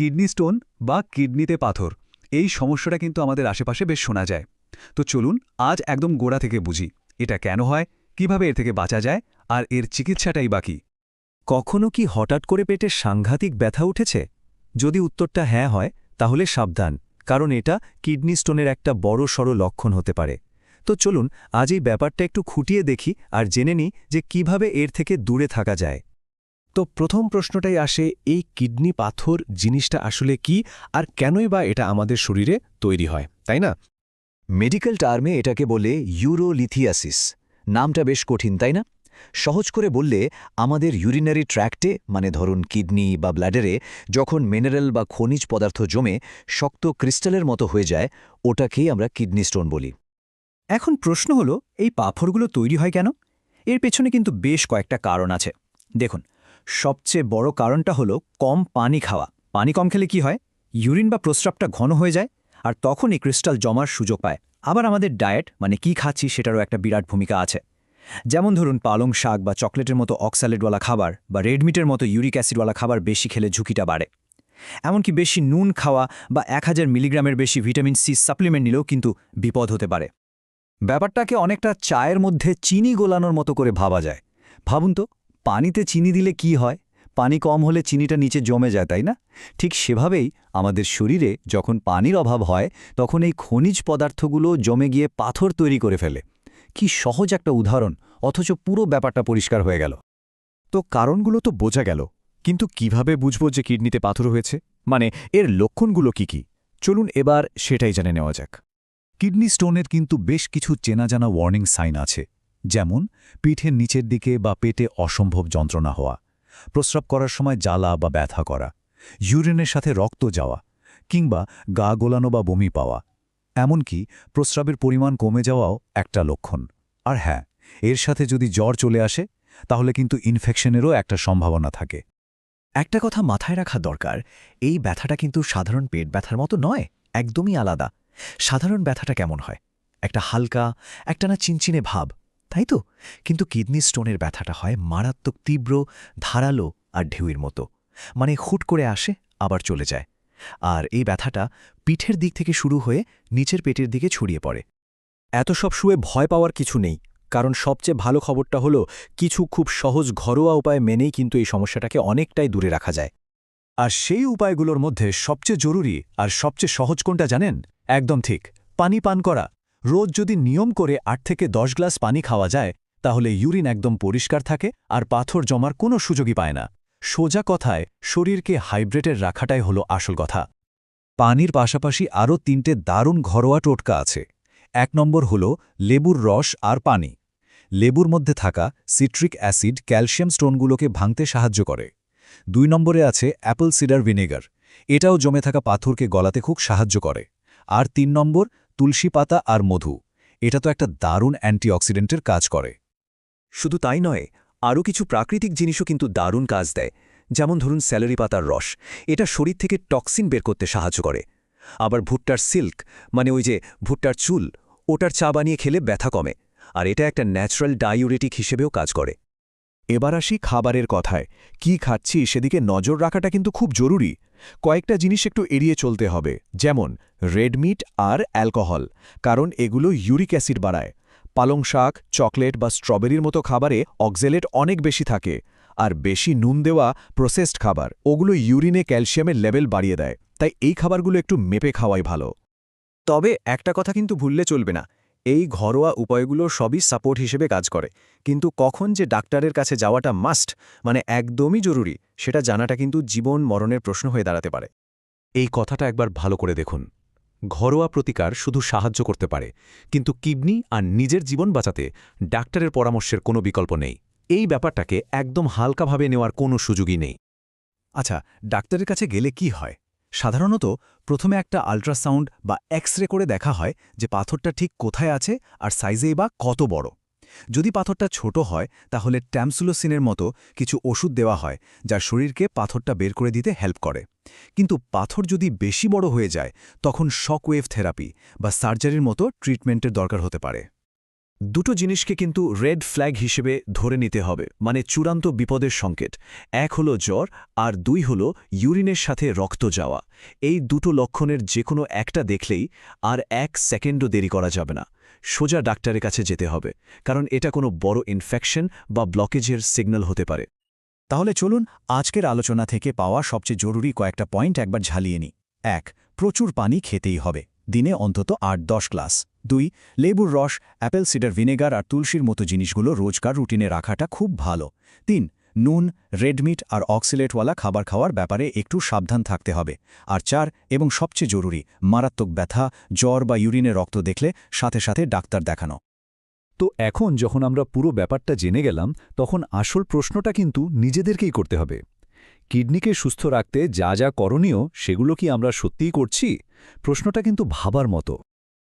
Kidney stone বা কিডনিতে পাথর। এই সমস্যাটা কিন্তু আমাদের আশেপাশে বেশ শোনা যায়। তো চলুন আজ একদম গোড়া থেকে বুঝি, এটা কেন হয়, কীভাবে এর থেকে বাঁচা যায়, আর এর চিকিৎসাটাই বাকি কখনো কি হঠাৎ করে পেটে সাংঘাতিক ব্যথা উঠেছে? যদি উত্তরটা হ্যাঁ হয়, তাহলে সাবধান, কারণ এটা কিডনি স্টোনের একটা বড় সড় লক্ষণ হতে পারে। তো চলুন আজ এই ব্যাপারটা একটু খুঁটিয়ে দেখি আর জেনে নিই যে কীভাবে এর থেকে দূরে থাকা যায়। তো প্রথম প্রশ্নটাই আসে এই কিডনি পাথর জিনিসটা আসলে কি আর কেনই বা এটা আমাদের শরীরে তৈরি হয় তাই না? মেডিকেল টার্মে এটাকে বলে ইউরোলিথিয়াসিস নামটা বেশ কঠিন তাই না? সহজ করে বললে আমাদের ইউরিনারি ট্র্যাক্টে মানে ধরুন কিডনি বা ব্লাডারে যখন মিনারেল বা খনিজ পদার্থ জমে শক্ত ক্রিস্টালের মতো হয়ে যায় ওটাকেই আমরা কিডনি স্টোন বলি। এখন প্রশ্ন হলো এই পাথরগুলো তৈরি হয় কেন? এর পেছনে কিন্তু বেশ কয়েকটা কারণ আছে। দেখুন সবচেয়ে বড় কারণটা হলো কম পানি খাওয়া। পানি কম খেলে কি হয়? ইউরিন বা প্রস্রাবটা ঘন হয়ে যায় আর তখনই ক্রিস্টাল জমার সুযোগ পায়। আবার আমাদের ডায়েট মানে কি খাচ্ছি সেটারও একটা বিরাট ভূমিকা আছে। যেমন ধরুন, পালং শাক বা চকলেটের মতো অক্সালেটওয়ালা খাবার বা রেডমিটের মতো ইউরিক অ্যাসিডওয়ালা খাবার বেশি খেলে ঝুঁকিটা বাড়ে। এমনকি বেশি নুন খাওয়া বা এক হাজার মিলিগ্রামের বেশি ভিটামিন সি সাপ্লিমেন্ট নিলেও কিন্তু বিপদ হতে পারে। ব্যাপারটাকে অনেকটা চায়ের মধ্যে চিনি গোলানোর মতো করে ভাবা যায়। ভাবুন তো পানিতে চিনি দিলে কি হয়? পানি কম হলে চিনিটা নিচে জমে যায়, তাই না? ঠিক সেভাবেই আমাদের শরীরে যখন পানির অভাব হয়, তখন এই খনিজ পদার্থগুলো জমে গিয়ে পাথর তৈরি করে ফেলে। কি সহজ একটা উদাহরণ, অথচ পুরো ব্যাপারটা পরিষ্কার হয়ে গেল। তো কারণগুলো তো বোঝা গেল, কিন্তু কীভাবে বুঝব যে কিডনিতে পাথর হয়েছে? মানে এর লক্ষণগুলো কি কি? চলুন এবার সেটাই জানে নেওয়া যাক। কিডনি স্টোনের কিন্তু বেশ কিছু চেনা জানা ওয়ার্নিং সাইন আছে। যেমন পিঠের নিচের দিকে বা পেটে অসম্ভব যন্ত্রণা হওয়া, প্রস্রাব করার সময় জ্বালা বা ব্যথা করা, ইউরিনের সাথে রক্ত যাওয়া, কিংবা গা গোলানো বা বমি পাওয়া। এমনকি প্রস্রাবের পরিমাণ কমে যাওয়াও একটা লক্ষণ। আর হ্যাঁ এর সাথে যদি জ্বর চলে আসে, তাহলে কিন্তু ইনফেকশনেরও একটা সম্ভাবনা থাকে। একটা কথা মাথায় রাখা দরকার, এই ব্যথাটা কিন্তু সাধারণ পেট ব্যথার মতো নয়, একদমই আলাদা। সাধারণ ব্যথাটা কেমন হয়? একটা হালকা, একটা না চিনচিনে ভাব। তাই তো? কিন্তু কিডনি স্টোনের ব্যথাটা হয় মারাত্মক তীব্র, ধারালো আর ঢেউয়ের মতো। মানে হুট করে আসে, আবার চলে যায়। আর এই ব্যথাটা পিঠের দিক থেকে শুরু হয়ে নিচের পেটের দিকে ছড়িয়ে পড়ে। এত সব শুয়ে ভয় পাওয়ার কিছু নেই। কারণ সবচেয়ে ভালো খবরটা হলো, কিছু খুব সহজ ঘরোয়া উপায় মেনেই কিন্তু এই সমস্যাটাকে অনেকটাই দূরে রাখা যায়। আর সেই উপায়গুলোর মধ্যে সবচেয়ে জরুরি আর সবচেয়ে সহজ কোনটা জানেন? একদম ঠিক। পানি পান করা। রোজ যদি নিয়ম করে আট থেকে দশ গ্লাস পানি খাওয়া যায়, তাহলে ইউরিন একদম পরিষ্কার থাকে আর পাথর জমার কোনো সুযোগই পায় না। সোজা কথায়, শরীরকে হাইব্রেটের রাখাটাই হলো আসল কথা। পানির পাশাপাশি আরও তিনটে দারুণ ঘরোয়া টোটকা আছে। এক নম্বর হল লেবুর রস আর পানি। লেবুর মধ্যে থাকা সিট্রিক অ্যাসিড ক্যালসিয়াম স্টোনগুলোকে ভাঙতে সাহায্য করে। দুই নম্বরে আছে অ্যাপল সিডার ভিনেগার। এটাও জমে থাকা পাথরকে গলাতে খুব সাহায্য করে। আর তিন নম্বর তুলসী পাতা আর মধু। এটা তো একটা দারুণ অ্যান্টিঅক্সিডেন্টের কাজ করে। শুধু তাই নয়, আরও কিছু প্রাকৃতিক জিনিসও কিন্তু দারুণ কাজ দেয়, যেমন ধরুন স্যালারি পাতার রস। এটা শরীর থেকে টক্সিন বের করতে সাহায্য করে। আবার ভুট্টার সিল্ক মানে ওই যে ভুট্টার চুল, ওটার চা বানিয়ে খেলে ব্যথা কমে। আর এটা একটা ন্যাচারাল ডাইউরেটিক হিসেবেও কাজ করে। এবার আসি খাবারের কথায়। কি খাচ্ছি সেদিকে নজর রাখাটা কিন্তু খুব জরুরি। কয়েকটা জিনিস একটু এড়িয়ে চলতে হবে, যেমন রেডমিট আর অ্যালকোহল, কারণ এগুলো ইউরিক অ্যাসিড বাড়ায়। পালং শাক, চকলেট বা স্ট্রবেরির মতো খাবারে অক্সেলেট অনেক বেশি থাকে, আর বেশি নুন দেওয়া প্রসেসড খাবার, ওগুলো ইউরিনে ক্যালসিয়ামের লেভেল বাড়িয়ে দেয়, তাই এই খাবারগুলো একটু মেপে খাওয়াই ভালো। তবে একটা কথা কিন্তু ভুললে চলবে না এই ঘরোয়া উপায়গুলো সবই সাপোর্ট হিসেবে কাজ করে। কিন্তু কখন যে ডাক্তারের কাছে যাওয়াটা মাস্ট মানে একদমই জরুরি সেটা জানাটা কিন্তু জীবন মরণের প্রশ্ন হয়ে দাঁড়াতে পারে। এই কথাটা একবার ভালো করে দেখুন। ঘরোয়া প্রতিকার শুধু সাহায্য করতে পারে কিন্তু কিডনি আর নিজের জীবন বাঁচাতে ডাক্তারের পরামর্শের কোনো বিকল্প নেই। এই ব্যাপারটাকে একদম হালকাভাবে নেওয়ার কোনো সুযোগই নেই। আচ্ছা ডাক্তারের কাছে গেলে কি হয়? সাধারণত প্রথমে একটা আল্ট্রাসাউন্ড বা এক্স রে করে দেখা হয় যে পাথরটা ঠিক কোথায় আছে আর সাইজেই বা কত বড়। যদি পাথরটা ছোট হয়, তাহলে ট্যামসুলোসিনের মতো কিছু ওষুধ দেওয়া হয় যা শরীরকে পাথরটা বের করে দিতে হেল্প করে। কিন্তু পাথর যদি বেশি বড় হয়ে যায়, তখন শকওয়েভ থেরাপি বা সার্জারির মতো ট্রিটমেন্টের দরকার হতে পারে। দুটো জিনিসকে কিন্তু রেড ফ্ল্যাগ হিসেবে ধরে নিতে হবে মানে চূড়ান্ত বিপদের সংকেত। এক হলো জ্বর, আর দুই হলো ইউরিনের সাথে রক্ত যাওয়া। এই দুটো লক্ষণের যে কোনো একটা দেখলেই আর এক সেকেন্ডও দেরি করা যাবে না। সোজা ডাক্তারের কাছে যেতে হবে, কারণ এটা কোনো বড় ইনফেকশন বা ব্লকেজের সিগন্যাল হতে পারে। তাহলে চলুন আজকের আলোচনা থেকে পাওয়া সবচেয়ে জরুরি কয়েকটা পয়েন্ট একবার ঝালিয়ে নিই। এক, প্রচুর পানি খেতেই হবে। দিনে অন্তত আট দশ গ্লাস। দুই, লেবুর রস, অ্যাপেল সিডার ভিনেগার আর তুলসীর মতো জিনিসগুলো রোজকার রুটিনে রাখাটা খুব ভালো। তিন, নুন রেডমিট আর অক্সিলেটওয়ালা খাবার খাওয়ার ব্যাপারে একটু সাবধান থাকতে হবে। আর চার, এবং সবচেয়ে জরুরি, মারাত্মক ব্যথা, জ্বর বা ইউরিনে রক্ত দেখলে সাথে সাথে ডাক্তার দেখানো। তো এখন যখন আমরা পুরো ব্যাপারটা জেনে গেলাম, তখন আসল প্রশ্নটা কিন্তু নিজেদেরকেই করতে হবে। কিডনিকে সুস্থ রাখতে যা যা করণীয়, সেগুলো কি আমরা সত্যিই করছি? প্রশ্নটা কিন্তু ভাবার মতো।